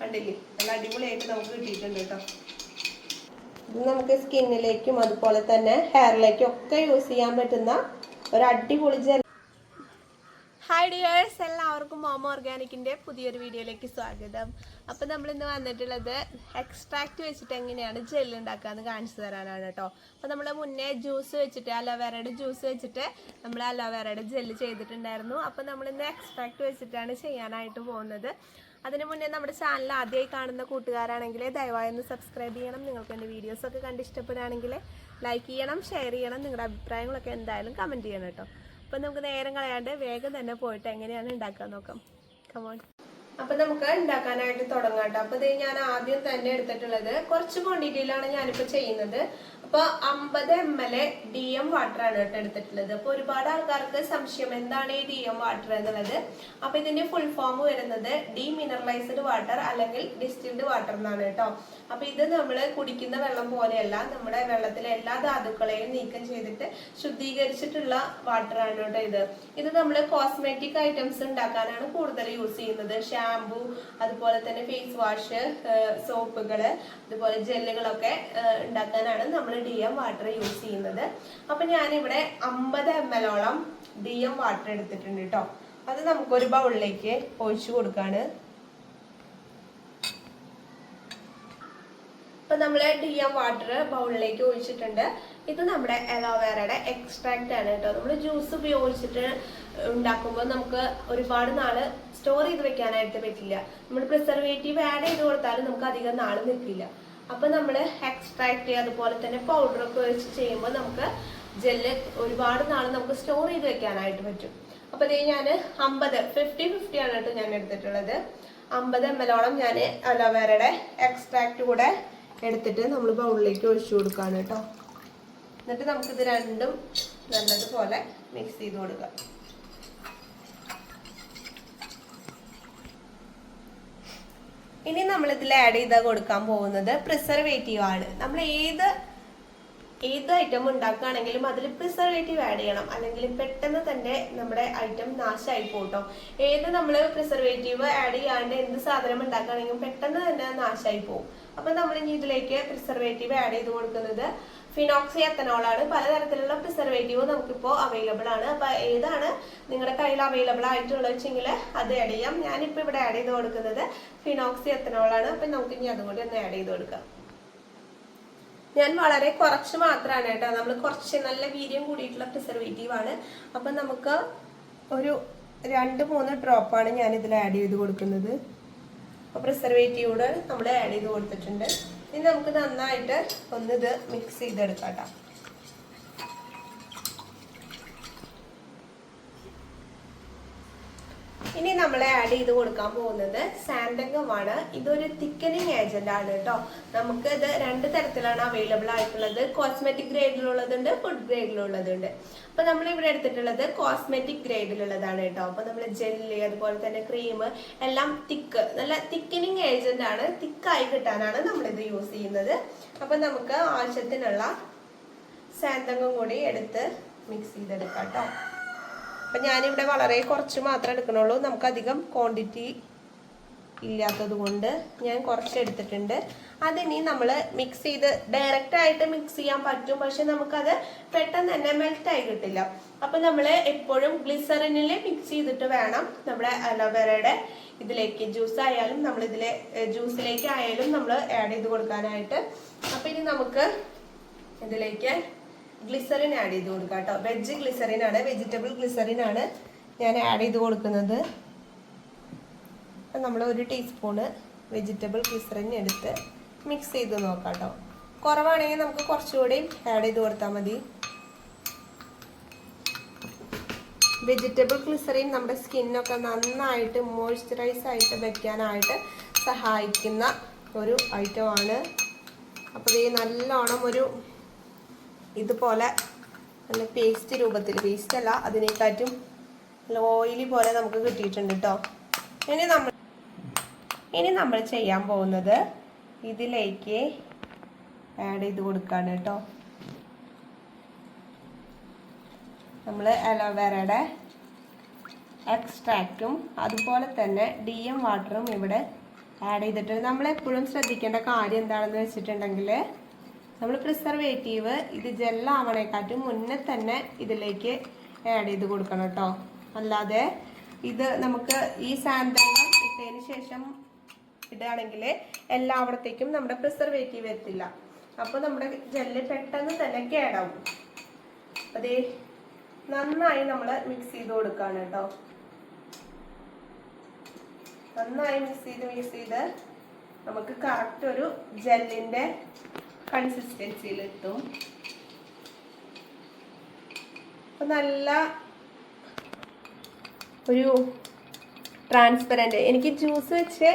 കണ്ടില്ലേ? നല്ല അടിപൊളിയായിട്ട് നമുക്ക് കിട്ടിയിട്ടുണ്ട് കേട്ടോ. ഇത് നമുക്ക് സ്കിന്നിലേക്കും അതുപോലെ തന്നെ ഹെയറിലേക്കും ഒക്കെ യൂസ് ചെയ്യാൻ പറ്റുന്ന ഒരു അടിപൊളി ജെൽ ഹായ് ഡിയേഴ്സ് എല്ലാവർക്കും മോമ ഓർഗാനിക്കിന്റെ പുതിയൊരു വീഡിയോയിലേക്ക് സ്വാഗതം. അപ്പോൾ നമ്മൾ ഇന്ന് വന്നിട്ടുള്ളത് എക്സ്ട്രാക്റ്റ് വെച്ചിട്ട് എങ്ങനെയാണ് ജെല്ല് ഉണ്ടാക്കാന്ന് കാണിച്ചു തരാനാണ് കേട്ടോ. അപ്പോൾ നമ്മൾ മുന്നേ ജ്യൂസ് വെച്ചിട്ട് അലോവേറയുടെ ജ്യൂസ് വെച്ചിട്ട് നമ്മൾ അലോവേറയുടെ ജെല്ല് ചെയ്തിട്ടുണ്ടായിരുന്നു. അപ്പോൾ നമ്മൾ ഇന്ന് എക്സ്ട്രാക്റ്റ് വെച്ചിട്ടാണ് ചെയ്യാനായിട്ട് പോകുന്നത്. അതിന് മുന്നേ നമ്മുടെ ചാനൽ ആദ്യമായി കാണുന്ന കൂട്ടുകാരാണെങ്കിൽ ദയവായി ഒന്ന് സബ്സ്ക്രൈബ് ചെയ്യണം. നിങ്ങൾക്ക് എന്റെ വീഡിയോസൊക്കെ കണ്ട് ഇഷ്ടപ്പെടുകയാണെങ്കിൽ ലൈക്ക് ചെയ്യണം ഷെയർ ചെയ്യണം. നിങ്ങളുടെ അഭിപ്രായങ്ങളൊക്കെ എന്തായാലും കമന്റ് ചെയ്യണം കേട്ടോ. അപ്പം നമുക്ക് നേരം കളയാണ്ട് വേഗം തന്നെ പോയിട്ട് എങ്ങനെയാണ് ഉണ്ടാക്കാൻ നോക്കാം. കമോൺ അപ്പം നമുക്ക് ഉണ്ടാക്കാനായിട്ട് തുടങ്ങാം കേട്ടോ. അപ്പം ഇത് ഞാൻ ആദ്യം തന്നെ എടുത്തിട്ടുള്ളത് കുറച്ച് ക്വാണ്ടിറ്റിയിലാണ് ഞാനിപ്പോൾ ചെയ്യുന്നത്. അപ്പൊ അമ്പത് M L D M water ആണ് കേട്ടോ എടുത്തിട്ടുള്ളത്. അപ്പൊ ഒരുപാട് ആൾക്കാർക്ക് സംശയം എന്താണ് ഈ ഡി എം വാട്ടർ എന്നുള്ളത്? അപ്പൊ ഇതിന്റെ ഫുൾ ഫോം വരുന്നത് ഡി മിനറലൈസ്ഡ് വാട്ടർ അല്ലെങ്കിൽ ഡിസ്റ്റിൽഡ് വാട്ടർ എന്നാണ് കേട്ടോ. അപ്പൊ ഇത് നമ്മൾ കുടിക്കുന്ന വെള്ളം പോലെയല്ല നമ്മുടെ വെള്ളത്തിലെ എല്ലാ ധാതുക്കളെയും നീക്കം ചെയ്തിട്ട് ശുദ്ധീകരിച്ചിട്ടുള്ള വാട്ടർ ആണ് കേട്ടോ ഇത്. ഇത് നമ്മൾ കോസ്മെറ്റിക് ഐറ്റംസ് ഉണ്ടാക്കാനാണ് കൂടുതൽ യൂസ് ചെയ്യുന്നത്. ഷാംപൂ അതുപോലെ തന്നെ ഫേസ് വാഷ് സോപ്പുകൾ അതുപോലെ ജെല്ലുകളൊക്കെ ഉണ്ടാക്കാനാണ് നമ്മൾ ഡി എം വാട്ടർ യൂസ് ചെയ്യുന്നത്. അപ്പൊ ഞാനിവിടെ അമ്പത് എം എല്ലോളം ഡി എം വാട്ടർ എടുത്തിട്ടുണ്ട് കേട്ടോ അത് നമുക്കൊരു ബൗളിലേക്ക് ഒഴിച്ചു കൊടുക്കാണ്. ഇപ്പൊ നമ്മൾ ഡി എം വാട്ടർ ബൗളിലേക്ക് ഒഴിച്ചിട്ടുണ്ട്. ഇത് നമ്മുടെ അലോവേറയുടെ എക്സ്ട്രാക്റ്റ് ആണ് കേട്ടോ നമ്മൾ ജ്യൂസ് ഉപയോഗിച്ചിട്ട് ഉണ്ടാക്കുമ്പോൾ നമുക്ക് ഒരുപാട് നാൾ സ്റ്റോർ ചെയ്ത് വെക്കാനായിട്ട് പറ്റില്ല. നമ്മൾ പ്രിസർവേറ്റീവ് ആഡ് ചെയ്ത് കൊടുത്താലും നമുക്ക് അധികം നാൾ നിൽക്കില്ല അപ്പൊ നമ്മൾ എക്സ്ട്രാക്ട് അതുപോലെ തന്നെ പൗഡർ ഒക്കെ വെച്ച് ചെയ്യുമ്പോൾ നമുക്ക് ജെല്ല് ഒരുപാട് നാൾ നമുക്ക് സ്റ്റോർ ചെയ്ത് വെക്കാനായിട്ട് പറ്റും. അപ്പോൾ ഇത് ഞാൻ അമ്പത് ഫിഫ്റ്റി ഫിഫ്റ്റി ആണ് കേട്ടോ ഞാൻ എടുത്തിട്ടുള്ളത്. അമ്പത് എം എല്ലോളം ഞാൻ അലോവേറയുടെ എക്സ്ട്രാക്ട് കൂടെ എടുത്തിട്ട് നമ്മൾ ബൗളിലേക്ക് ഒഴിച്ചു കൊടുക്കുകയാണ് കേട്ടോ. എന്നിട്ട് നമുക്കിത് രണ്ടും നല്ലതുപോലെ മിക്സ് ചെയ്ത് കൊടുക്കാം. ഇനി നമ്മൾ ഇതിൽ ആഡ് ചെയ്ത് കൊടുക്കാൻ പോകുന്നത് പ്രിസർവേറ്റീവ് ആണ്. നമ്മൾ ഏത് ഏത് ഐറ്റം ഉണ്ടാക്കുകയാണെങ്കിലും അതിൽ പ്രിസർവേറ്റീവ് ആഡ് ചെയ്യണം. അല്ലെങ്കിൽ പെട്ടെന്ന് തന്നെ നമ്മുടെ ഐറ്റം നാശമായി പോട്ടോ. ഏത് നമ്മൾ പ്രിസർവേറ്റീവ് ആഡ് ചെയ്യാണ്ട് എന്ത് സാധനം ഉണ്ടാക്കുകയാണെങ്കിലും പെട്ടെന്ന് തന്നെ നാശമായി പോകും അപ്പൊ നമ്മൾ ഇനി ഇതിലേക്ക് പ്രിസർവേറ്റീവ് ആഡ് ചെയ്ത് കൊടുക്കുന്നത് ഫിനോക്സി എത്തനോൾ ആണ്. പലതരത്തിലുള്ള പ്രിസർവേറ്റീവ് നമുക്കിപ്പോൾ അവൈലബിൾ ആണ്. അപ്പൊ ഏതാണ് നിങ്ങളുടെ കയ്യിൽ അവൈലബിൾ ആയിട്ടുള്ള വെച്ചെങ്കിൽ അത് ആഡ് ചെയ്യാം. ഞാനിപ്പോൾ ഇവിടെ ആഡ് ചെയ്ത് കൊടുക്കുന്നത് ഫിനോക്സി എത്തനോൾ ആണ്. അപ്പൊ നമുക്ക് ഇനി അതും കൂടി ഒന്ന് ആഡ് ചെയ്ത് കൊടുക്കാം. ഞാൻ വളരെ കുറച്ച് മാത്രമാണ് കേട്ടോ. നമ്മൾ കുറച്ച് നല്ല വീര്യം കൂടിയിട്ടുള്ള പ്രിസർവേറ്റീവ് ആണ്. അപ്പം നമുക്ക് ഒരു രണ്ട് മൂന്ന് ഡ്രോപ്പാണ് ഞാൻ ഇതിൽ ആഡ് ചെയ്ത് കൊടുക്കുന്നത്. അപ്പോൾ പ്രിസർവേറ്റീവോട് നമ്മൾ ആഡ് ചെയ്ത് കൊടുത്തിട്ടുണ്ട്. ഇനി നമുക്ക് നന്നായിട്ട് ഒന്നിത് മിക്സ് ചെയ്തെടുക്കാം കേട്ടോ. ഇനി നമ്മൾ ആഡ് ചെയ്ത് കൊടുക്കാൻ പോകുന്നത് സാൻഡംഗമാണ് ഇതൊരു തിക്കനിങ് ഏജന്റ് ആണ് കേട്ടോ നമുക്ക് ഇത് രണ്ട് തരത്തിലാണ് അവൈലബിൾ ആയിട്ടുള്ളത്. കോസ്മെറ്റിക് ഗ്രേഡിലുള്ളതുണ്ട് ഫുഡ് ഗ്രേഡിലുള്ളതുണ്ട് അപ്പൊ നമ്മൾ ഇവിടെ എടുത്തിട്ടുള്ളത് കോസ്മെറ്റിക് ഗ്രേഡിലുള്ളതാണ് കേട്ടോ അപ്പൊ നമ്മൾ ജെല്ല് അതുപോലെ തന്നെ ക്രീം എല്ലാം തിക്ക് നല്ല തിക്കനിങ് ഏജന്റ് ആണ്. തിക്കായി കിട്ടാനാണ് നമ്മളിത് യൂസ് ചെയ്യുന്നത്. അപ്പൊ നമുക്ക് ആവശ്യത്തിനുള്ള സാന്തകം കൂടി എടുത്ത് മിക്സ് ചെയ്തെടുക്കാം കേട്ടോ അപ്പം ഞാനിവിടെ വളരെ കുറച്ച് മാത്രമേ എടുക്കണുള്ളൂ. നമുക്ക് അധികം ക്വാണ്ടിറ്റി ഇല്ലാത്തത് കൊണ്ട് ഞാൻ കുറച്ച് എടുത്തിട്ടുണ്ട്. അതിനി നമ്മൾ മിക്സ് ചെയ്ത് ഡയറക്റ്റ് ആയിട്ട് മിക്സ് ചെയ്യാൻ പറ്റും. പക്ഷെ നമുക്കത് പെട്ടെന്ന് തന്നെ മെൽറ്റായി കിട്ടില്ല. അപ്പം നമ്മൾ എപ്പോഴും ഗ്ലിസറിനിൽ മിക്സ് ചെയ്തിട്ട് വേണം നമ്മുടെ അലോവേരയുടെ ഇതിലേക്ക്. ജ്യൂസ് ആയാലും നമ്മൾ ഇതിലെ ജ്യൂസിലേക്ക് ആയാലും നമ്മൾ ആഡ് ചെയ്ത് കൊടുക്കാനായിട്ട്. അപ്പം ഇനി നമുക്ക് ഇതിലേക്ക് ഗ്ലിസറിൻ ആഡ് ചെയ്ത് കൊടുക്കാം കേട്ടോ. വെജ് ഗ്ലിസറിൻ ആണ് വെജിറ്റബിൾ ഗ്ലിസറിൻ ആണ് ഞാൻ ആഡ് ചെയ്ത് കൊടുക്കുന്നത്. നമ്മൾ ഒരു ടീസ്പൂണ് വെജിറ്റബിൾ ഗ്ലിസറിൻ എടുത്ത് മിക്സ് ചെയ്ത് നോക്കാം കേട്ടോ. കുറവാണെങ്കിൽ നമുക്ക് കുറച്ചുകൂടി ആഡ് ചെയ്ത് കൊടുത്താൽ മതി. വെജിറ്റബിൾ ഗ്ലിസറിൻ നമ്മുടെ സ്കിന്നൊക്കെ നന്നായിട്ട് മോയ്സ്ചറൈസ് ആയിട്ട് വെക്കാനായിട്ട് സഹായിക്കുന്ന ഒരു ഐറ്റമാണ് അപ്പോൾ ഈ നല്ലോണം ഒരു ഇതുപോലെ നല്ല പേസ്റ്റ് രൂപത്തിൽ പേസ്റ്റ് അല്ല അതിനെക്കാട്ടും നല്ല ഓയിലി പോലെ നമുക്ക് കിട്ടിയിട്ടുണ്ട് കേട്ടോ ഇനി നമ്മൾ ഇനി നമ്മൾ ചെയ്യാൻ പോകുന്നത് ഇതിലേക്ക് ആഡ് ചെയ്ത് കൊടുക്കാണ് കേട്ടോ നമ്മൾ അലോവേറയുടെ എക്സ്ട്രാക്റ്റും അതുപോലെ തന്നെ ഡി എം വാട്ടറും ഇവിടെ ആഡ് ചെയ്തിട്ട് നമ്മളെപ്പോഴും ശ്രദ്ധിക്കേണ്ട കാര്യം എന്താണെന്ന് വെച്ചിട്ടുണ്ടെങ്കിൽ നമ്മൾ പ്രിസർവേറ്റീവ് ഇത് ജെല്ലാവണേക്കാട്ടും മുന്നേ തന്നെ ഇതിലേക്ക് ആഡ് ചെയ്ത് കൊടുക്കണം കേട്ടോ. അല്ലാതെ ഇത് നമുക്ക് ഈ സാന്തകം ഇട്ടതിന് ശേഷം ഇടുകയാണെങ്കിൽ എല്ലാവിടത്തേക്കും നമ്മുടെ പ്രിസർവേറ്റീവ് എത്തില്ല. അപ്പോൾ നമ്മുടെ ജെല്ല് പെട്ടെന്ന് തന്നെ കേടാവും. അതേ നന്നായി നമ്മൾ മിക്സ് ചെയ്ത് കൊടുക്കുകയാണ് കേട്ടോ. നന്നായി മിക്സ് ചെയ്ത് മിക്സ് ചെയ്ത് നമുക്ക് കറക്റ്റ് ഒരു ജെല്ലിന്റെ കൺസിസ്റ്റൻസിയിൽ എത്തും അപ്പൊ നല്ല ഒരു ട്രാൻസ്പെറന്റ് എനിക്ക് ജ്യൂസ് വെച്ച്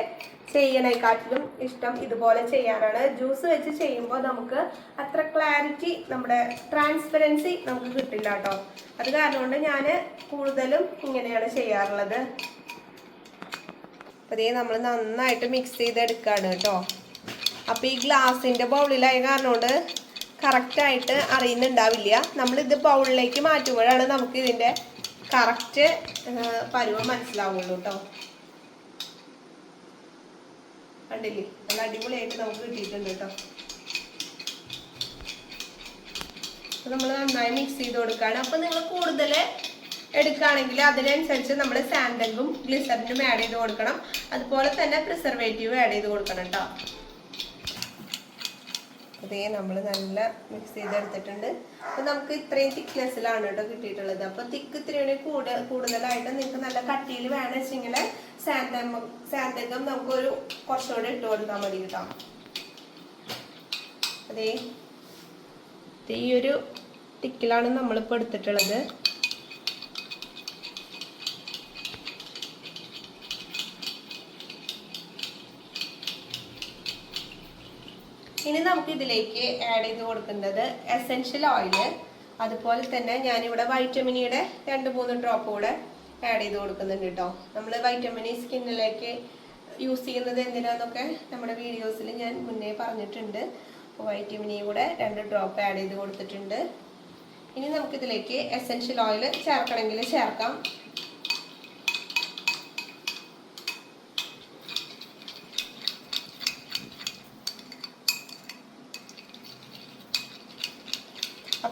ചെയ്യണേക്കാട്ടിലും ഇഷ്ടം ഇതുപോലെ ചെയ്യാനാണ്. ജ്യൂസ് വെച്ച് ചെയ്യുമ്പോൾ നമുക്ക് അത്ര ക്ലാരിറ്റി നമ്മുടെ ട്രാൻസ്പെറൻസി നമുക്ക് കിട്ടില്ല കേട്ടോ അത് കാരണം കൊണ്ട് ഞാൻ കൂടുതലും ഇങ്ങനെയാണ് ചെയ്യാറുള്ളത്. അതേ നമ്മൾ നന്നായിട്ട് മിക്സ് ചെയ്തെടുക്കുകയാണ് കേട്ടോ അപ്പോൾ ഈ ഗ്ലാസിന്റെ ബൗളിലായ കാരണം കൊണ്ട് കറക്റ്റായിട്ട് അറിയുന്നുണ്ടാവില്ല. നമ്മളിത് ബൗളിലേക്ക് മാറ്റുമ്പോഴാണ് നമുക്ക് ഇതിന്റെ കറക്റ്റ് പരുവം മനസ്സിലാവുള്ളൂ കേട്ടോ കണ്ടില്ലേ? നല്ല അടിപൊളിയായിട്ട് നമുക്ക് കിട്ടിയിട്ടുണ്ട് കേട്ടോ നമ്മൾ നന്നായി മിക്സ് ചെയ്ത് കൊടുക്കുകയാണ് അപ്പോൾ നിങ്ങൾ കൂടുതൽ എടുക്കുകയാണെങ്കിൽ അതിനനുസരിച്ച് നമ്മൾ സാൻഡലും ഗ്ലിസറിനും ആഡ് ചെയ്ത് കൊടുക്കണം. അതുപോലെ തന്നെ പ്രിസർവേറ്റീവ് ആഡ് ചെയ്ത് കൊടുക്കണം കേട്ടോ അതേ നമ്മൾ നല്ല മിക്സ് ചെയ്തെടുത്തിട്ടുണ്ട്. അപ്പോൾ നമുക്ക് ഇത്രയും തിക്നെസ്സിലാണ് കേട്ടോ കിട്ടിയിട്ടുള്ളത്. അപ്പോൾ തിക്ക് ഇത്തിരി കൂടെ കൂടുതലായിട്ട് നിങ്ങൾക്ക് നല്ല കട്ടിയിൽ വേണം വെച്ചെങ്കിൽ സാന്തം സാന്തകം നമുക്കൊരു കുറച്ചുകൂടെ ഇട്ട് കൊടുത്താൽ മതി കേട്ടോ അതേ. ഈ ഒരു തിക്കിലാണ് നമ്മളിപ്പോൾ എടുത്തിട്ടുള്ളത്. ഇനി നമുക്ക് ഇതിലേക്ക് ആഡ് ചെയ്ത് കൊടുക്കേണ്ടത് എസെൻഷ്യൽ ഓയിൽ അതുപോലെ തന്നെ ഞാനിവിടെ വൈറ്റമിനിയുടെ രണ്ട് മൂന്ന് ഡ്രോപ്പ് കൂടെ ആഡ് ചെയ്ത് കൊടുക്കുന്നുണ്ട് കേട്ടോ നമ്മൾ വൈറ്റമിനി സ്കിന്നിലേക്ക് യൂസ് ചെയ്യുന്നത് എന്തിനാന്നൊക്കെ നമ്മുടെ വീഡിയോസിൽ ഞാൻ മുന്നേ പറഞ്ഞിട്ടുണ്ട്. അപ്പോൾ വൈറ്റമിനി കൂടെ രണ്ട് ഡ്രോപ്പ് ആഡ് ചെയ്ത് കൊടുത്തിട്ടുണ്ട്. ഇനി നമുക്കിതിലേക്ക് എസെൻഷ്യൽ ഓയിൽ ചേർക്കണമെങ്കിൽ ചേർക്കാം.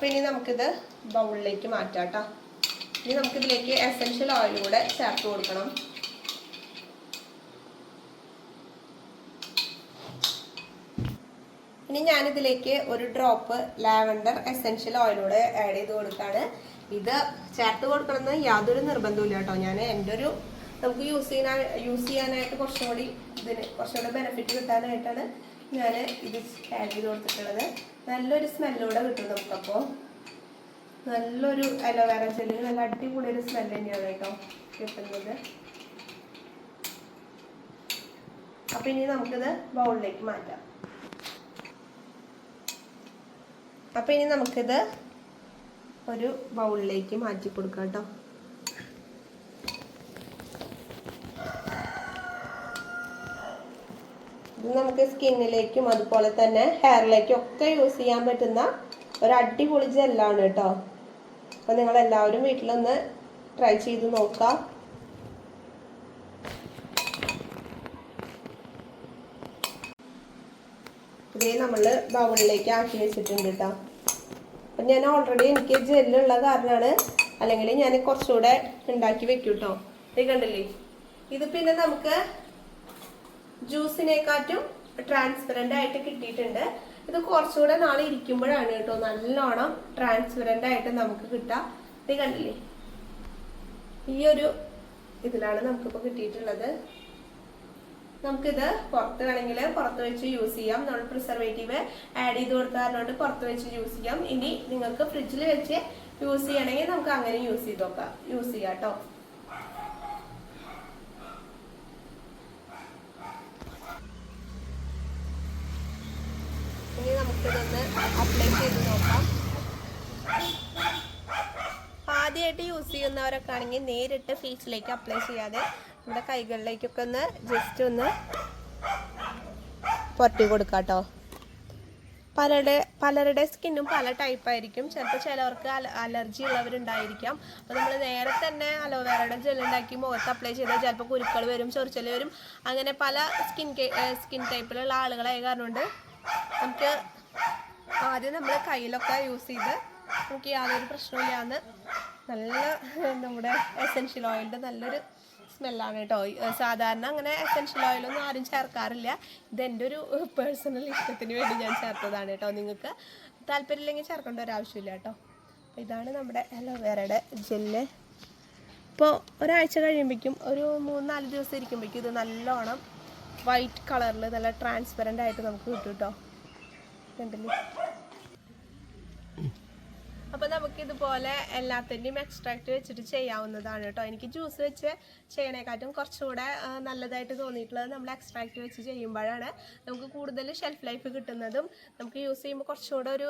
അപ്പോൾ ഇനി നമുക്കിത് ബൗളിലേക്ക് മാറ്റാം കേട്ടോ ഇനി നമുക്കിതിലേക്ക് എസൻഷ്യൽ ഓയിൽ കൂടെ ചേർത്ത് കൊടുക്കണം. ഇനി ഞാനിതിലേക്ക് ഒരു ഡ്രോപ്പ് ലാവൻഡർ എസെൻഷ്യൽ ഓയിലൂടെ ആഡ് ചെയ്ത് കൊടുക്കുകയാണ് ഇത് ചേർത്ത് കൊടുക്കണമെന്ന് യാതൊരു നിർബന്ധമില്ല കേട്ടോ. ഞാൻ എന്റെ ഒരു നമുക്ക് യൂസ് ചെയ്യാൻ യൂസ് ചെയ്യാനായിട്ട് കുറച്ചും കൂടി ഇതിന് കുറച്ചും കൂടി ബെനിഫിറ്റ് കിട്ടാനായിട്ടാണ് ഞാൻ ഇത് ആഡ് ചെയ്ത് കൊടുത്തിട്ടുള്ളത്. നല്ലൊരു സ്മെല്ലൂടെ കിട്ടും നമുക്കപ്പോൾ നല്ലൊരു അലോവേറ ജെല്ലിന് നല്ല അടിപൊളി ഒരു തന്നെയാണ് കേട്ടോ കിട്ടുന്നത്. അപ്പം ഇനി നമുക്കിത് ബൗളിലേക്ക് മാറ്റാം. അപ്പം ഇനി നമുക്കിത് ഒരു ബൗളിലേക്ക് മാറ്റി കൊടുക്കാം കേട്ടോ. നമുക്ക് സ്കിന്നിലേക്കും അതുപോലെ തന്നെ ഹെയറിലേക്കും ഒക്കെ യൂസ് ചെയ്യാൻ പറ്റുന്ന ഒരു അടിപൊളി ജെല്ലാണ് കേട്ടോ. അപ്പം നിങ്ങൾ എല്ലാവരും വീട്ടിലൊന്ന് ട്രൈ ചെയ്ത് നോക്കാം. ഇതേ നമ്മൾ ബൗളിലേക്ക് ആക്കി വെച്ചിട്ടുണ്ട് കേട്ടോ. അപ്പം ഞാൻ ഓൾറെഡി എനിക്ക് ജെല്ലുള്ള കാരണമാണ് അല്ലെങ്കിൽ ഞാൻ കുറച്ചുകൂടെ ഉണ്ടാക്കി വെക്കൂട്ടോ. കേട്ടോ ഇത് കണ്ടില്ലേ? ഇത് പിന്നെ നമുക്ക് ജ്യൂസിനെക്കാട്ടും ട്രാൻസ്പെറന്റ് ആയിട്ട് കിട്ടിയിട്ടുണ്ട്. ഇത് കുറച്ചുകൂടെ നാളെ ഇരിക്കുമ്പോഴാണ് കേട്ടോ. നല്ലോണം ട്രാൻസ്പെറന്റ് ആയിട്ട് നമുക്ക് കിട്ടുക. ഇത് കണ്ടില്ലേ? ഈ ഒരു ഇതിലാണ് നമുക്കിപ്പോൾ കിട്ടിയിട്ടുള്ളത്. നമുക്കിത് പുറത്ത് വേണമെങ്കിൽ പുറത്ത് വെച്ച് യൂസ് ചെയ്യാം. നമ്മൾ പ്രിസർവേറ്റീവ് ആഡ് ചെയ്ത് കൊടുക്കാറുണ്ട് പുറത്ത് വെച്ച് യൂസ് ചെയ്യാം. ഇനി നിങ്ങൾക്ക് ഫ്രിഡ്ജിൽ വെച്ച് യൂസ് ചെയ്യണമെങ്കിൽ നമുക്ക് അങ്ങനെ യൂസ് ചെയ്ത് നോക്കാം. യൂസ് ചെയ്യാം കേട്ടോ ഇനി നമുക്കിതൊന്ന് അപ്ലൈ ചെയ്ത് നോക്കാം ആദ്യമായിട്ട് യൂസ് ചെയ്യുന്നവരൊക്കെ ആണെങ്കിൽ നേരിട്ട് ഫേസിലേക്ക് അപ്ലൈ ചെയ്യാതെ നമ്മുടെ കൈകളിലേക്കൊക്കെ ഒന്ന് ജസ്റ്റ് ഒന്ന് പുരട്ടി കൊടുക്കാം കേട്ടോ പലരുടെ പലരുടെ സ്കിന്നും പല ടൈപ്പ് ആയിരിക്കും. ചിലപ്പോൾ ചിലവർക്ക് അലർജി ഉള്ളവരുണ്ടായിരിക്കാം. അപ്പോൾ നമ്മൾ നേരെ തന്നെ അലോവേറയുടെ ജെൽ ഉണ്ടാക്കി മുഖത്ത് അപ്ലൈ ചെയ്താൽ ചിലപ്പോൾ കുരുക്കൾ വരും ചൊറിച്ചൽ വരും. അങ്ങനെ പല സ്കിൻ സ്കിൻ ടൈപ്പിലുള്ള ആളുകളായ കാരണം കൊണ്ട് നമുക്ക് ആദ്യം നമ്മൾ കയ്യിലൊക്കെ യൂസ് ചെയ്ത് നമുക്ക് യാതൊരു പ്രശ്നമില്ലാന്ന് നല്ല നമ്മുടെ എസെൻഷ്യൽ ഓയിലിന്റെ നല്ലൊരു സ്മെല്ലാണ് കേട്ടോ സാധാരണ അങ്ങനെ എസെൻഷ്യൽ ഓയിലൊന്നും ആരും ചേർക്കാറില്ല. ഇതെന്റെ ഒരു പേഴ്സണൽ ഇഷ്ടത്തിന് വേണ്ടി ഞാൻ ചേർത്തതാണ് കേട്ടോ നിങ്ങൾക്ക് താല്പര്യമില്ലെങ്കിൽ ചേർക്കേണ്ട ഒരു ആവശ്യമില്ല കേട്ടോ ഇതാണ് നമ്മുടെ അലോവേറയുടെ ജെല്ല്. ഇപ്പോൾ ഒരാഴ്ച കഴിയുമ്പോഴേക്കും ഒരു മൂന്ന് നാല് ദിവസം ഇരിക്കുമ്പോഴേക്കും ഇത് നല്ലോണം വൈറ്റ് കളറിൽ നല്ല ട്രാൻസ്പെറന്റ് ആയിട്ട് നമുക്ക് കിട്ടും കേട്ടോ കണ്ടില്ലേ? അപ്പോൾ നമുക്ക് ഇതുപോലെ എല്ലാത്തിന്റെയും എക്സ്ട്രാക്ട് വെച്ചിട്ട് ചെയ്യാവുന്നതാണ് കേട്ടോ. എനിക്ക് ജ്യൂസ് വെച്ച് ചെയ്യണേക്കാട്ടും കുറച്ചുകൂടെ നല്ലതായിട്ട് തോന്നിയിട്ടുള്ളത് നമ്മൾ എക്സ്ട്രാക്ട് വെച്ച് ചെയ്യുമ്പോഴാണ് നമുക്ക് കൂടുതൽ ഷെൽഫ് ലൈഫ് കിട്ടുന്നതും നമുക്ക് യൂസ് ചെയ്യുമ്പോൾ കുറച്ചുകൂടെ ഒരു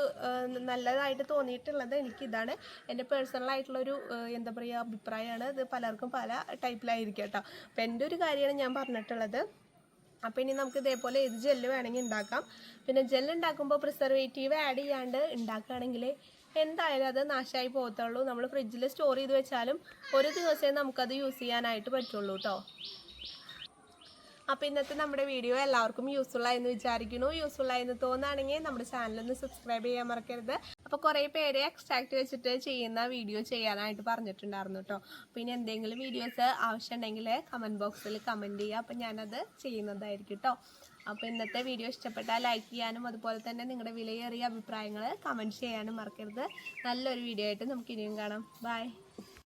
നല്ലതായിട്ട് തോന്നിയിട്ടുള്ളത് എനിക്കിതാണ്. എന്റെ ഒരു എന്താ പറയുക അഭിപ്രായമാണ്. ഇത് പലർക്കും പല ടൈപ്പിലായിരിക്കും കേട്ടോ. അപ്പോൾ എന്റെ ഒരു കാര്യമാണ് ഞാൻ പറഞ്ഞിട്ടുള്ളത്. അപ്പോൾ ഇനി നമുക്ക് ഇതേപോലെ ഏത് ജെല്ല് വേണമെങ്കിൽ ഉണ്ടാക്കാം. പിന്നെ ജെല്ല് ഉണ്ടാക്കുമ്പോൾ പ്രിസർവേറ്റീവ് ആഡ് ചെയ്യാണ്ട് ഉണ്ടാക്കുകയാണെങ്കിൽ എന്തായാലും അത് നാശമായി പോകത്തുള്ളൂ. നമ്മൾ ഫ്രിഡ്ജിൽ സ്റ്റോർ ചെയ്ത് വെച്ചാലും ഒരു ദിവസമേ നമുക്കത് യൂസ് ചെയ്യാനായിട്ട് പറ്റുള്ളൂ കേട്ടോ അപ്പോൾ ഇന്നത്തെ നമ്മുടെ വീഡിയോ എല്ലാവർക്കും യൂസ്ഫുൾ വിചാരിക്കുന്നു. യൂസ്ഫുൾ തോന്നുകയാണെങ്കിൽ നമ്മുടെ ചാനലൊന്ന് സബ്സ്ക്രൈബ് ചെയ്യാൻ മറക്കരുത്. അപ്പോൾ കുറേ പേര് എക്സ്ട്രാക്ട് വെച്ചിട്ട് ചെയ്യുന്ന വീഡിയോ ചെയ്യാനായിട്ട് പറഞ്ഞിട്ടുണ്ടായിരുന്നു കേട്ടോ ഇനി എന്തെങ്കിലും വീഡിയോസ് ആവശ്യമുണ്ടെങ്കിൽ കമന്റ് ബോക്സിൽ കമന്റ് ചെയ്യുക. അപ്പോൾ ഞാനത് ചെയ്യുന്നതായിരിക്കും കേട്ടോ അപ്പോൾ ഇന്നത്തെ വീഡിയോ ഇഷ്ടപ്പെട്ടാൽ ലൈക്ക് ചെയ്യാനും അതുപോലെ തന്നെ നിങ്ങളുടെ വിലയേറിയ അഭിപ്രായങ്ങൾ കമന്റ് ചെയ്യാനും മറക്കരുത്. നല്ലൊരു വീഡിയോ ആയിട്ട് നമുക്ക് ഇനിയും കാണാം. ബൈ